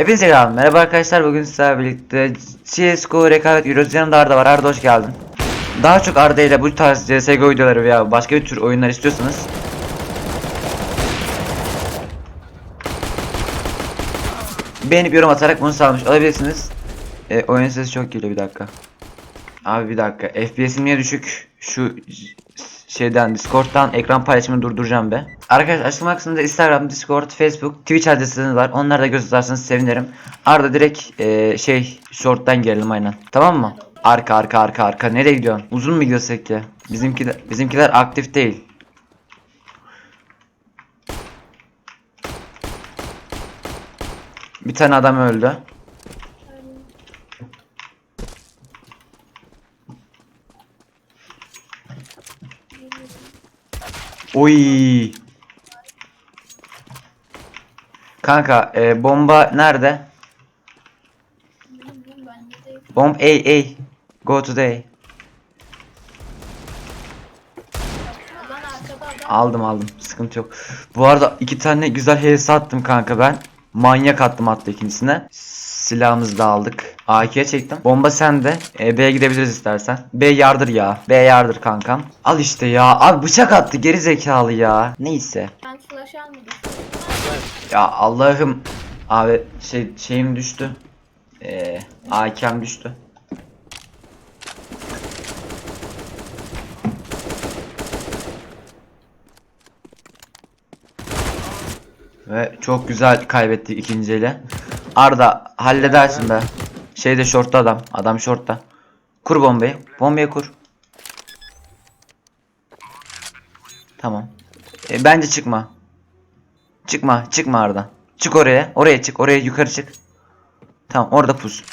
Hepinize selam. Merhaba arkadaşlar. Bugün sizlerle birlikte CSGO rekabet yürüyoruz. Yanımda Arda var. Arda hoş geldin. Daha çok Arda ile bu tarz CSGO videoları veya başka bir tür oyunlar istiyorsanız beğenip yorum atarak bunu sağlamış olabilirsiniz. E, oyun sesi çok geliyor bir dakika. Abi bir dakika. FPS'im niye düşük? Şu şeyden Discord'dan ekran paylaşımını durduracağım be. Arkadaşlar açıklama kısmında Instagram, Discord, Facebook, Twitch adresleriniz var. Onları da göz atarsanız sevinirim. Arada direkt e, şey short'tan gelelim aynen. Tamam mı? Arka arka arka arka. Nereye gidiyorsun? Uzun mu gidiyorsak ki? Bizimkiler bizimkiler aktif değil. Bir tane adam öldü. Oy. Kanka e, bomba nerede? Bomb A A. Go to the Aldım aldım. Sıkıntı yok. Bu arada iki tane güzel HS attım kanka ben. Manyak attım hatta ikincisine. Silahımızı da aldık. AK'ye çektim. Bomba sende. E, B'ye gidebiliriz istersen. B yardır ya. B yardır kankam. Al işte ya. Abi bıçak attı geri zekalı ya. Neyse. ben flash almadım. Ya Allah'ım. Abi şey şeyim düştü. Ee, AK'm düştü. Ve çok güzel kaybettik ikinci ele. Arda halledersin be. Şeyde shortta adam. Adam shortta. Kur bombayı. Bombayı kur. Tamam. E, bence çıkma. Çıkma, çıkma Arda. Çık oraya. Oraya çık. Oraya yukarı çık. Tamam, orada pus.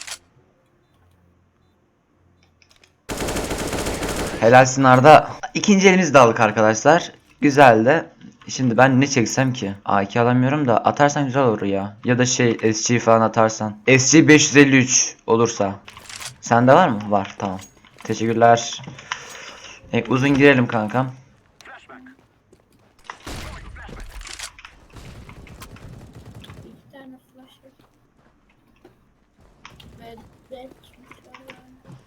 Helalsin Arda. İkinci elimizi de aldık arkadaşlar. Güzeldi. Şimdi ben ne çeksem ki? AK alamıyorum da atarsan güzel olur ya. Ya da şey SG falan atarsan. SG 553 olursa. Sende var mı? Var tamam. Teşekkürler. E, uzun girelim kankam. İki tane flash var. Ve ve çıkmışlar yani.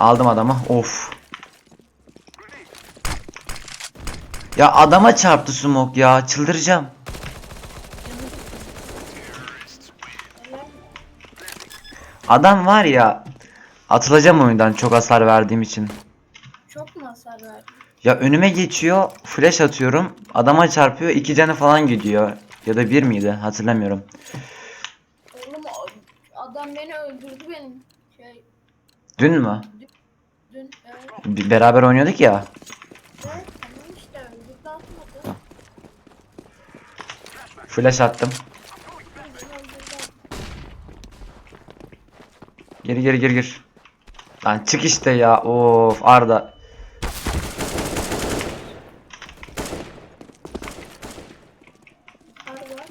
Aldım adamı. Of. Ya adama çarptı smoke ya. Çıldıracağım. Adam var ya. Atılacağım oyundan çok hasar verdiğim için. Çok mu hasar verdi? Ya önüme geçiyor. Flash atıyorum. Adama çarpıyor. iki canı falan gidiyor. Ya da bir miydi? Hatırlamıyorum. Oğlum adam beni öldürdü benim. Şey Dün mü? Bir- Beraber oynuyorduk ya. Evet tamam işte öldürdü atmadı. Flash attım. Geri geri geri gir. Lan çık işte ya. Of Arda. Kar var.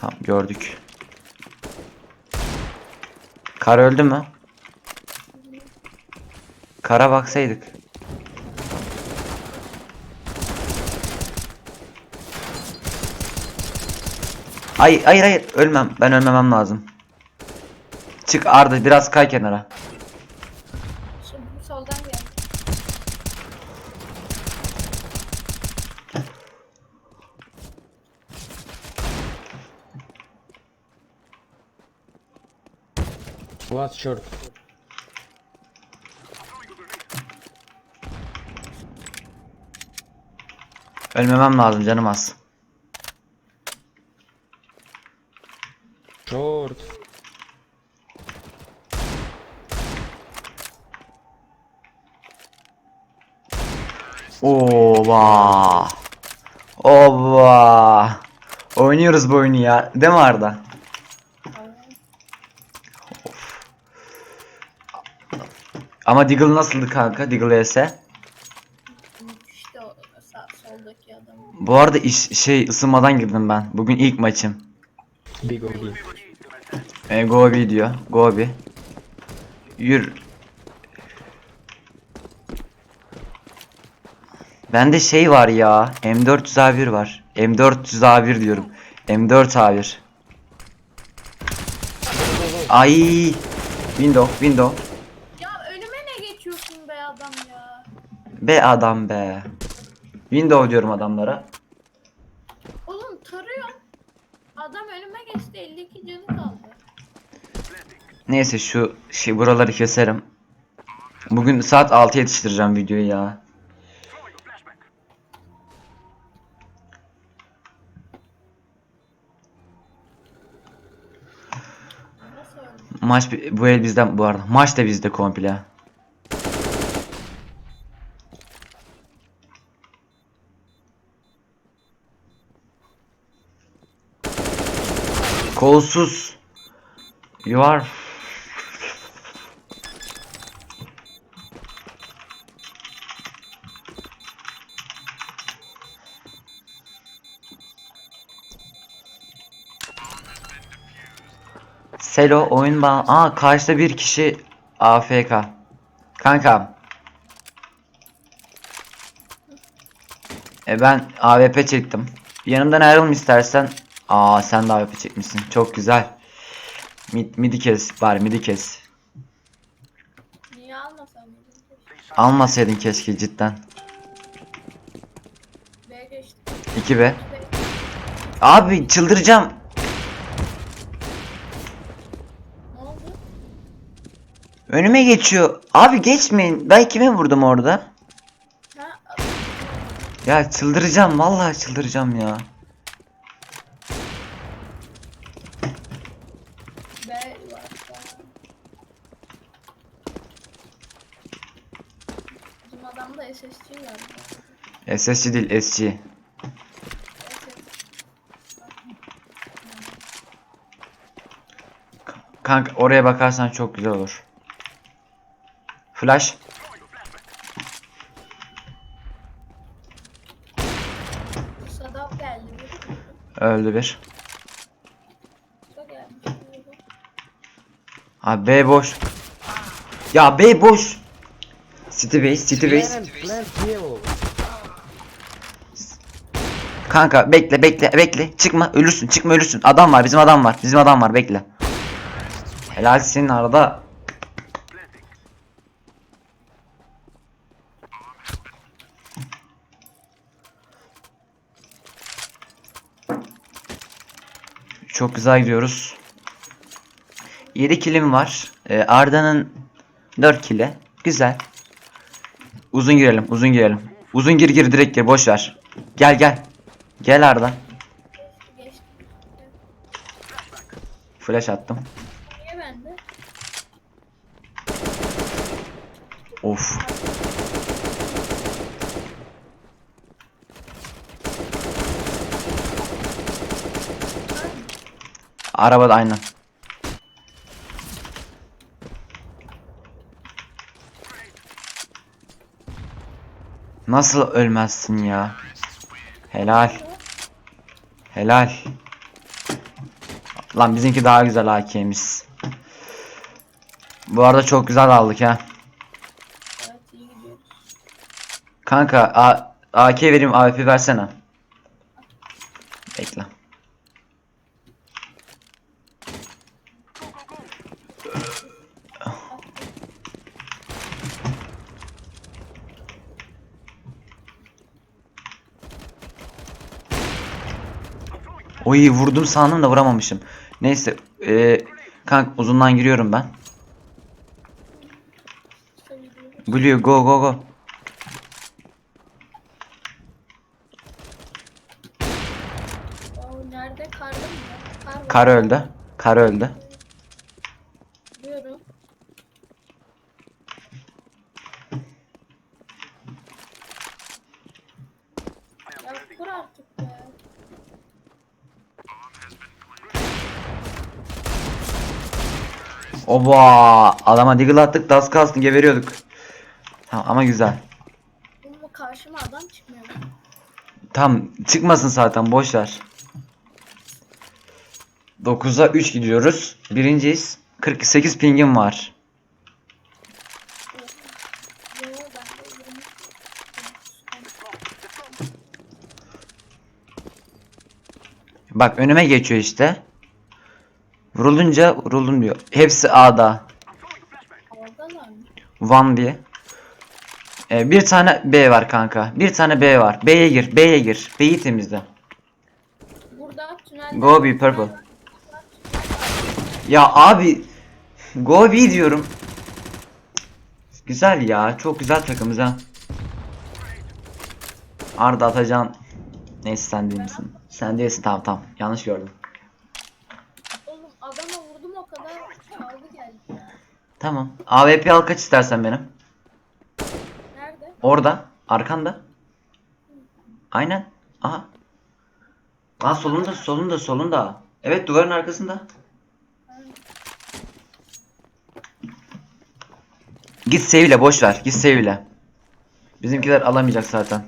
Tamam gördük. Kar öldü mü? Kara baksaydık. Ay hayır hayır ölmem. Ben ölmemem lazım. Çık Arda biraz kay kenara. Şimdi bu soldan. Last short. Ölmemem lazım canım az. Short. Oba. Oba. Oynuyoruz bu oyunu ya. Değil mi Arda? Ama Deagle nasıldı kanka? Deagle ES. İşte o sağ, soldaki adam. Bu arada iş, şey ısınmadan girdim ben. Bugün ilk maçım. Big OB. E, Gobi diyor. Gobi. Yürü. Bende şey var ya. M400A1 var. M400A1 diyorum. M4A1. Ay. Window, window. Ya önüme ne geçiyorsun be adam ya? Be adam be. Window diyorum adamlara. Oğlum tarıyorum. Adam önüme geçti 52 canı kaldı. Neyse şu şey buraları keserim. Bugün saat 6 yetiştireceğim videoyu ya. Maç bu el bizden bu arada. Maç da bizde komple. Kolsuz. You are Selo oyun bağ. Aa karşıda bir kişi AFK. Kanka. E ben AWP çektim. Yanımdan ayrılma istersen. Aa sen de AWP çekmişsin. Çok güzel. Mid, midi kes bari midi kes. Niye almasam? Almasaydın keşke cidden. B geçti. 2 be. Abi çıldıracağım. Ne oldu? Önüme geçiyor. Abi geçmeyin. Ben kime vurdum orada? Ya çıldıracağım. Vallahi çıldıracağım ya. SSC değil SC. Kanka oraya bakarsan çok güzel olur. Flash. Sadaf geldi. bir. Öldü bir. Abi B boş. Ya B boş. City base, city base. Kanka bekle bekle bekle. Çıkma ölürsün çıkma ölürsün. Adam var bizim adam var. Bizim adam var bekle. Helal senin arada. Çok güzel gidiyoruz. 7 kilim var. Ee, Arda'nın 4 kili. Güzel. Uzun girelim, uzun girelim. Uzun gir gir direkt gir boş ver. Gel gel. Gel Arda. Flash attım. Niye bende? Of. Arabada aynen. Nasıl ölmezsin ya? Helal. Helal. Lan bizimki daha güzel AK'miz. Bu arada çok güzel aldık ha. Kanka A AK vereyim AWP versene. Bekle. Oy vurdum sandım da vuramamışım. Neyse e, kanka uzundan giriyorum ben. Blue go go go. Kar öldü. Kar öldü. Vaa. Adama deagle attık. Das kalsın geberiyorduk. Tamam ama güzel. Bunun karşıma adam çıkmıyor. Tam çıkmasın zaten boş ver. 9'a 3 gidiyoruz. Birinciyiz. 48 pingim var. Bak önüme geçiyor işte. Vurulunca vuruldum diyor. Hepsi A'da. Van diye. Ee, bir tane B var kanka. Bir tane B var. B'ye gir. B'ye gir. B'yi temizle. Burada. Go be purple. Ya abi. Go B diyorum. Güzel ya. Çok güzel takımız ha. Arda Atacan. Neyse sen değil misin? Sen değilsin tamam tamam. Yanlış gördüm. Oğlum adama vurdum o kadar çaldı geldi ya. Tamam. AWP al kaç istersen benim. Nerede? Orada. Arkanda. Aynen. Aha. Lan solunda solunda solunda. Evet duvarın arkasında. Git seviyle boş ver. Git seviyle. Bizimkiler alamayacak zaten.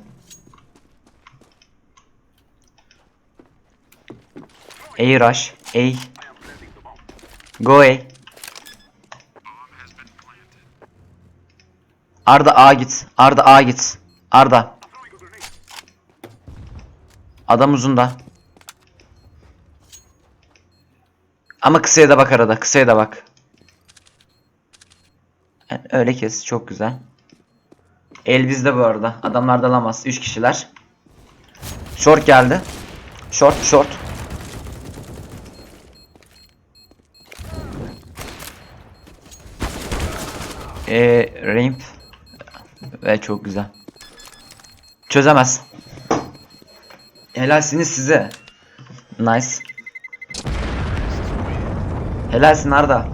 A rush. A. Go A. Arda A git. Arda A git. Arda. Adam uzunda. Ama kısaya da bak arada. Kısaya da bak. Yani öyle kes. Çok güzel. El bizde bu arada. Adamlar da alamaz. 3 kişiler. Short geldi. Short short. Eee ramp. Ve çok güzel. Çözemez. Helalsiniz size. Nice. Helalsin Arda.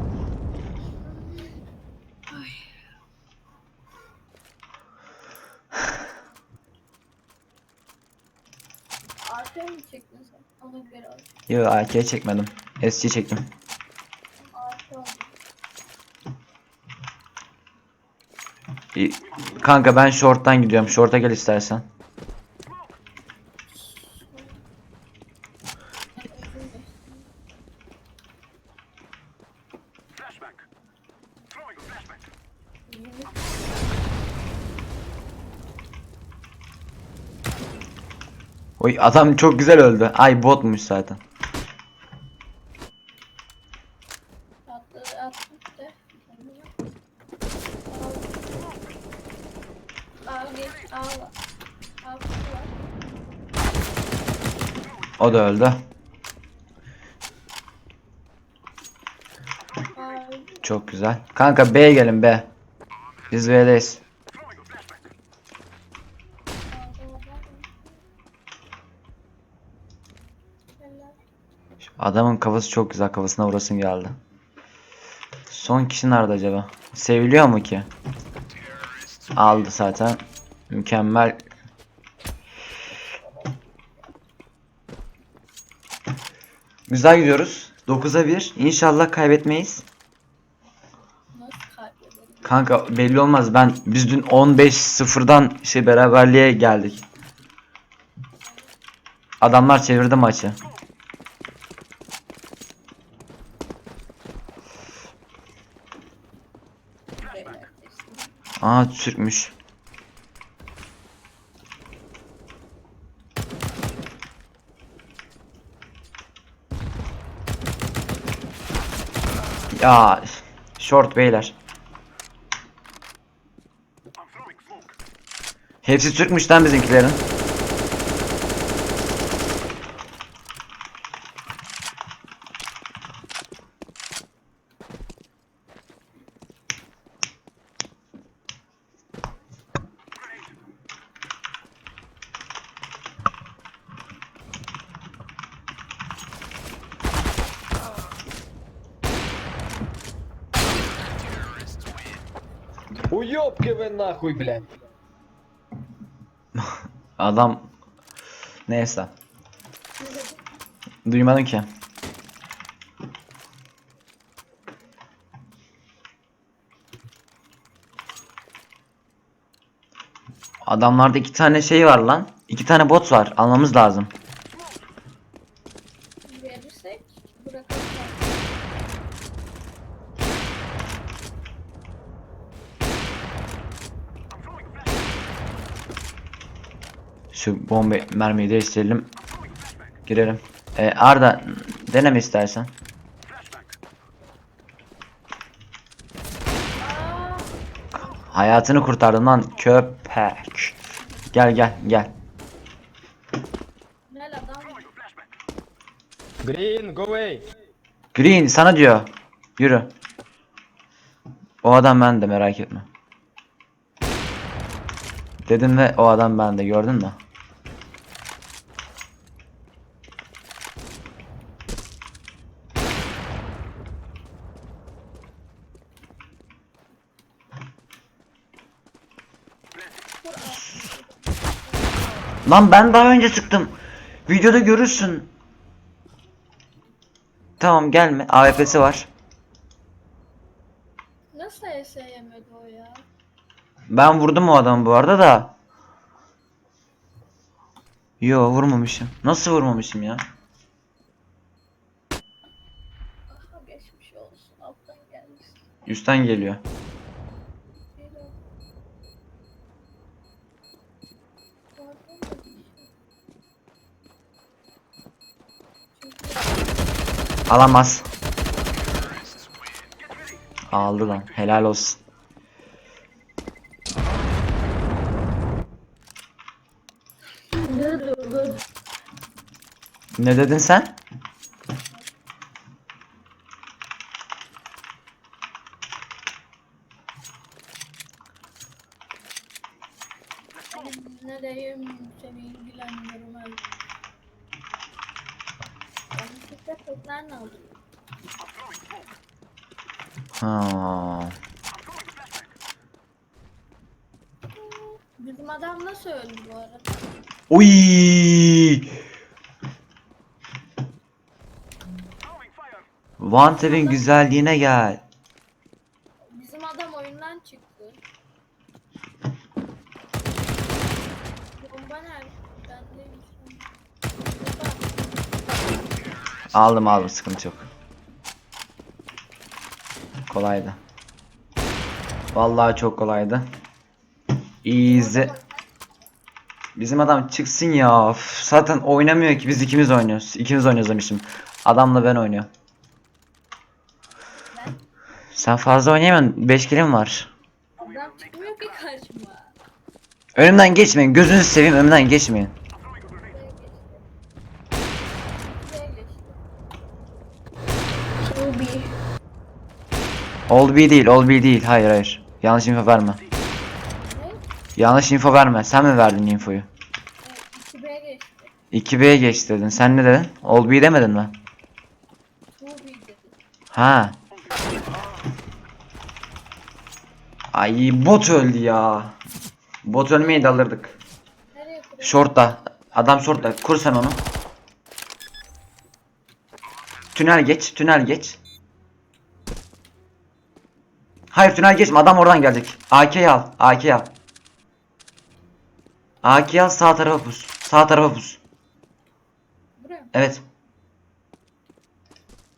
Arkaya mı çektin sen? Ona göre al. Yo AK çekmedim. SC çektim. Arka oldu. İyi. Kanka ben short'tan gidiyorum. Short'a gel istersen. Oy adam çok güzel öldü. Ay botmuş zaten. Attı, attı işte. Al geç, al. Al, var. Da öldü. Çok güzel. Kanka B'ye gelin B. Biz B'deyiz. Adamın kafası çok güzel. Kafasına vurasın geldi. Son kişi nerede acaba? Seviliyor mu ki? Aldı zaten. Mükemmel. Güzel gidiyoruz. 9'a 1. İnşallah kaybetmeyiz. Kanka belli olmaz. Ben biz dün 15-0'dan şey beraberliğe geldik. Adamlar çevirdi maçı. Aa Türkmüş. Ya short beyler. Hepsi Türkmüş lan bizimkilerin. Уёбки вы нахуй, блядь. Adam neyse. Duymadım ki. Adamlarda iki tane şey var lan. İki tane bot var. Almamız lazım. Şu bomba mermiyi değiştirelim. Girelim. Ee, Arda deneme istersen. Hayatını kurtardım lan köpek. Gel gel gel. Green, go away. Green sana diyor. Yürü. O adam ben de merak etme. Dedim ve o adam ben de gördün mü? Lan ben daha önce sıktım. Videoda görürsün. Tamam gelme. AWP'si var. Nasıl ES yemedi o ya? Ben vurdum o adamı bu arada da. Yo vurmamışım. Nasıl vurmamışım ya? Aha geçmiş olsun. Alttan gelmiş. Üstten geliyor. Geliyor. Alamaz. Aldı lan. Helal olsun. Ne dedin sen? Nereyim seni ilgilendirmez. Ben küçükte kökler ne aldım? Ha. Bizim adam nasıl öldü bu arada? Oy! Vantev'in güzelliğine gel. Bizim adam oyundan çıktı. Bomba nerede? Aldım aldım sıkıntı yok. Kolaydı. Vallahi çok kolaydı. Easy. Bizim adam çıksın ya. Üf, zaten oynamıyor ki biz ikimiz oynuyoruz. İkimiz oynuyoruz demişim. Adamla ben oynuyorum. Sen fazla oynayamıyorsun. 5 kilim var. adam çıkmıyor ki karşıma. Önümden geçmeyin. Gözünüzü seveyim önümden geçmeyin. Ruby. All B değil, all B değil. Hayır hayır. Yanlış info verme. Yanlış info verme. Sen mi verdin infoyu? Evet, 2B'ye geçti. 2B'ye geç dedin. Sen ne dedin? All B demedin mi? Ruby dedi. Ha. Ay bot öldü ya. Bot ölmeyi de alırdık. Short'ta. Adam short'ta. Kur sen onu. Tünel geç. Tünel geç. Hayır tünel geçme. Adam oradan gelecek. AK'yi al. AK'yi al. AK'yi al sağ tarafa pus. Sağ tarafa pus. Buraya? Evet.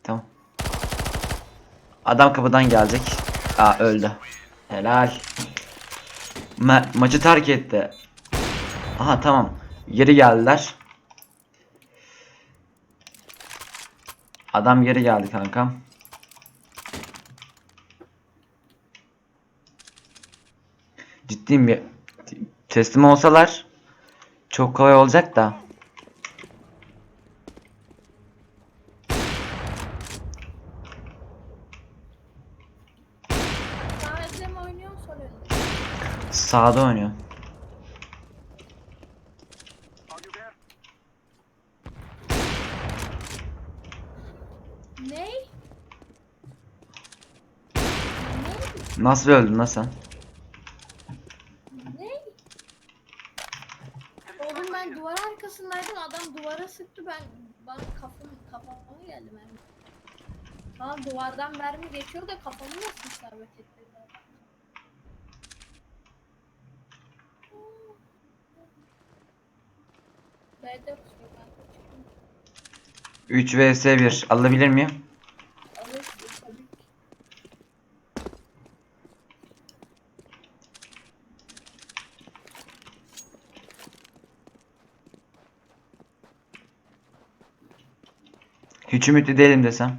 Tamam. Adam kapıdan gelecek. Aa öldü. Helal. Ma maçı terk etti. Aha tamam. Geri geldiler. Adam geri geldi kankam. Ciddiyim bir teslim olsalar çok kolay olacak da. Sadece mi oynuyor sol önde? Sağda oynuyor. Ne? Nasıl öldün lan sen? Ne? Oğlum ben duvar arkasındaydım adam duvara sıktı ben bana kafam kafama geldi mermi. Tamam duvardan mermi geçiyor da kafamı nasıl isabet etti? B'de kusuyor kanka çıkın. 3 vs 1 alabilir miyim? Hiç ümitli değilim desem.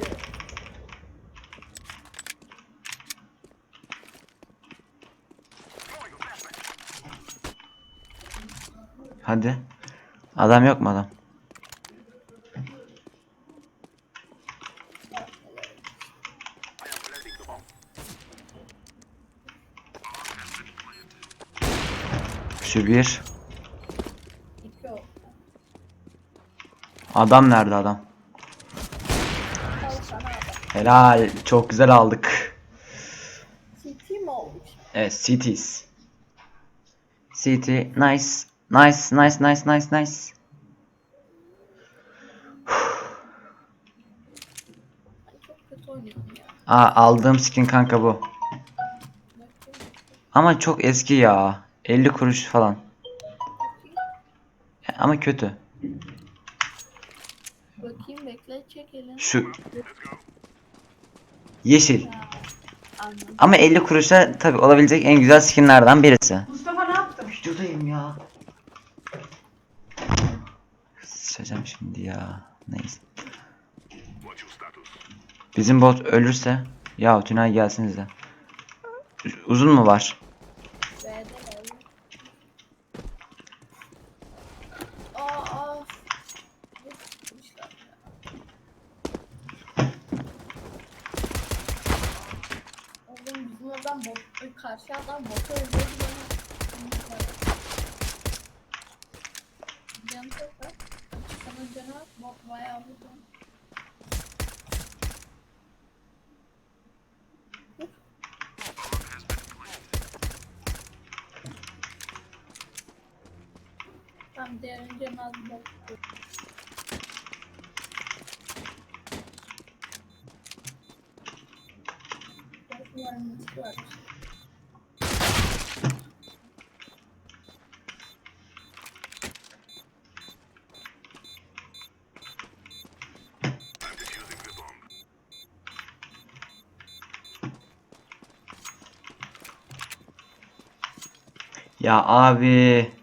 Bak, Hadi. Adam yok mu adam? Şu bir. Adam nerede adam? Helal. Çok güzel aldık. CT mi olmuş? Evet, cities. City, nice. Nice, nice, nice, nice, nice. Aa, aldığım skin kanka bu. Ama çok eski ya. 50 kuruş falan. Ama kötü. Bakayım bekle çek elini. Şu yeşil. Anladım. Ama 50 kuruşa tabi olabilecek en güzel skinlerden birisi. Mustafa ne yaptın? Videodayım ya. Sıçacağım şimdi ya. Neyse. Bizim bot ölürse ya tünel gelsinize. Uzun mu var? B'de geldi. Aa aa. Ne sıkmışlar ya. Oğlum bizim oradan bot, karşı adam botu öldürdü beni. Canı çok var. Çıkanın canı var. Bot bayağı vurdu. Tam diğerinin canı az bot. Varmış var. Ya abi.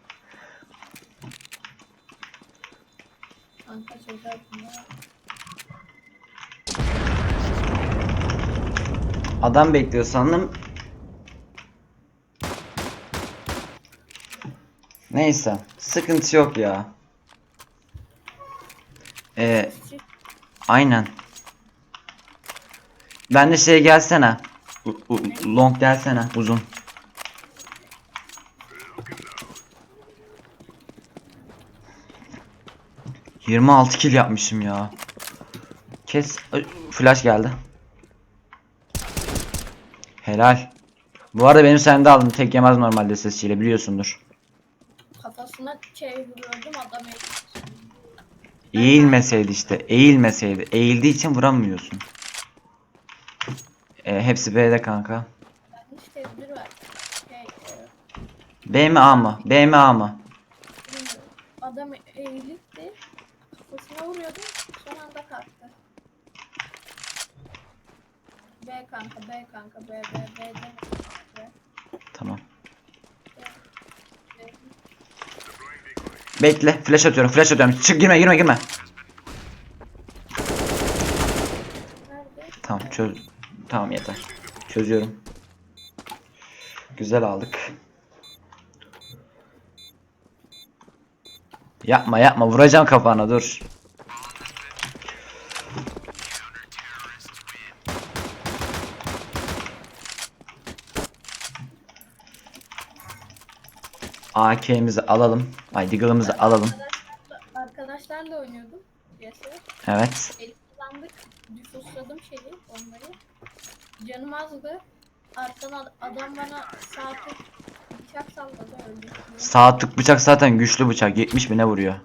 Kanka çözersın ya. Adam bekliyor sandım. Neyse. Sıkıntı yok ya. Ee, aynen. Ben de şey gelsene. Long gelsene uzun. Yirmi altı kill yapmışım ya. Kes. Flash geldi. Helal. Bu arada benim sende aldım. Tek yemez normalde sesiyle biliyorsundur. Kafasına çeviriyordum adam eğildi. Eğilmeseydi işte. Eğilmeseydi. Eğildiği için vuramıyorsun. E, hepsi B'de kanka. Ben işte bir var. Şey, e, B mi A mı? B mi A mı? bilmiyorum. Adam eğilipti. Kafasına vuruyordum. Son anda kalktı. B kanka, B kanka, B, B, B, B, Tamam. Bekle. Flash atıyorum. Flash atıyorum. Çık girme girme girme. Tamam çöz. Tamam yeter. Çözüyorum. Güzel aldık. Yapma yapma vuracağım kafana dur. AK'mizi alalım. Ay Deagle'ımızı alalım. Arkadaşlarla, oynuyordum. CS. Evet. El kullandık. Nüfusladım şeyi, onları. Canım azdı. Arkadan ad- adam bana saati bıçak salladı öldü. Saatlik bıçak zaten güçlü bıçak. 70 mi ne vuruyor?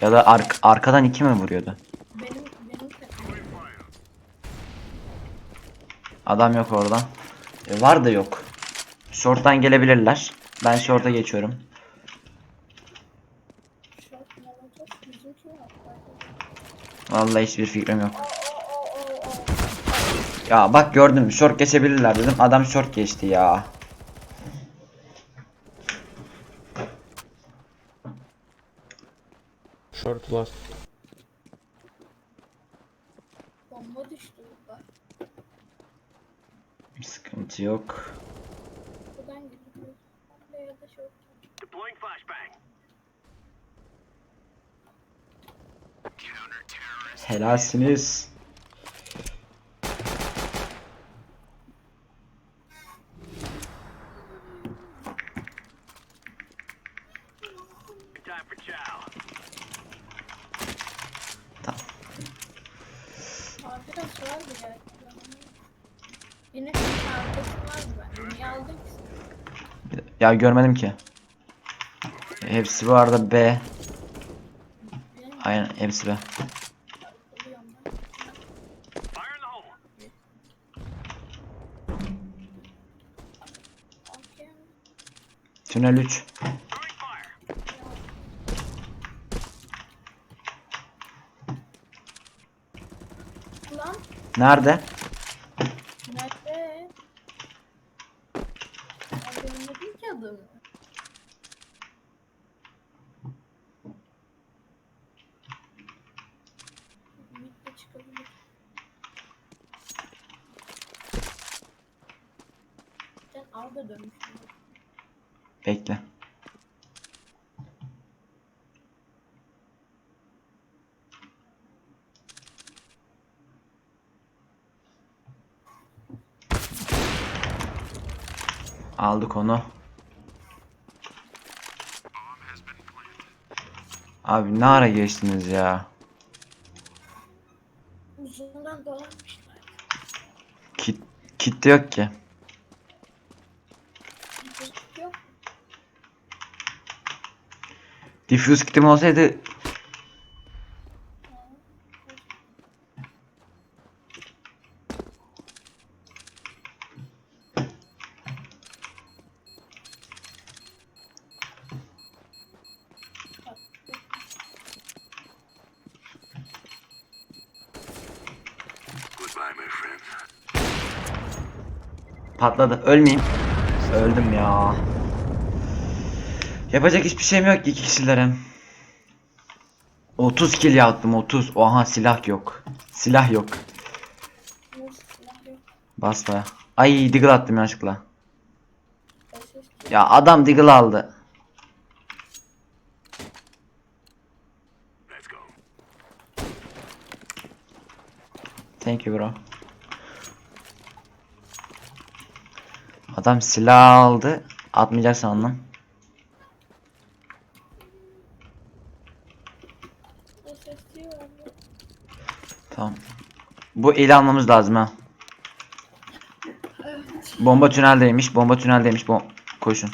Ya da ark arkadan 2 mi vuruyordu? Benim benim takımım. Adam yok oradan. E, var da yok. Short'tan gelebilirler. Ben short'a geçiyorum. Şort molotof bizimki mi yaptı? Vallahi hiçbir fikrim yok. Ya bak gördüm short geçebilirler dedim. Adam short geçti ya. Short last. Bomba düştü burada. Bir sıkıntı yok. Buradan gidiyor. Ya da şort. Helalsiniz. Abi biraz vardı ya. Yine senin arkasın vardı ben. Niye aldın sen? Ya görmedim ki. Hepsi bu arada B. Aynen hepsi B. Tünel 3. Lan Nerede? nerede? Ben görmedim ki adamı. Mid de çıkabilir. Sen al da dönmüşsün. Bekle. Aldık onu. Abi ne ara geçtiniz ya? Uzundan dolanmışlar. Kit, kit yok ki. Yok. Diffuse kitim olsaydı patladı. Ölmeyeyim. Öldüm ya. Yapacak hiçbir şeyim yok ki iki kişilere. 30 kill yaptım 30. Oha silah yok. Silah yok. Nasıl silah yok. Bas be. Ay deagle attım yanlışlıkla. Ya adam deagle aldı. Thank you bro. Adam silah aldı. Atmayacak sandım. Tamam. Bu eli almamız lazım ha. Bomba tüneldeymiş. Bomba tüneldeymiş. Bom koşun.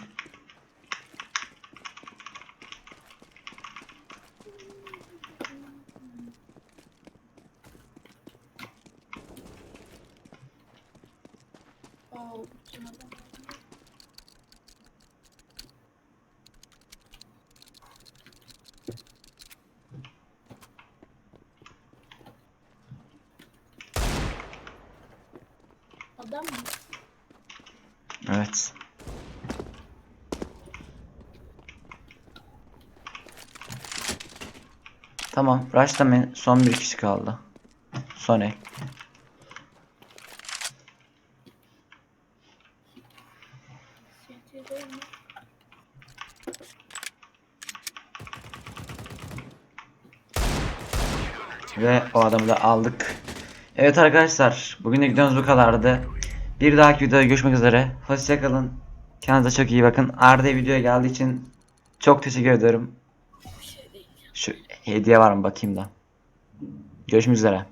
Adam mı? Evet. Tamam. Rushlamayın. Son bir kişi kaldı. Son? Ve o adamı da aldık. Evet arkadaşlar. Bugün de videomuz bu kadardı. Bir dahaki videoda görüşmek üzere. Hoşçakalın. Kendinize çok iyi bakın. Arda videoya geldiği için çok teşekkür ediyorum. Şu hediye var mı bakayım da. Görüşmek üzere.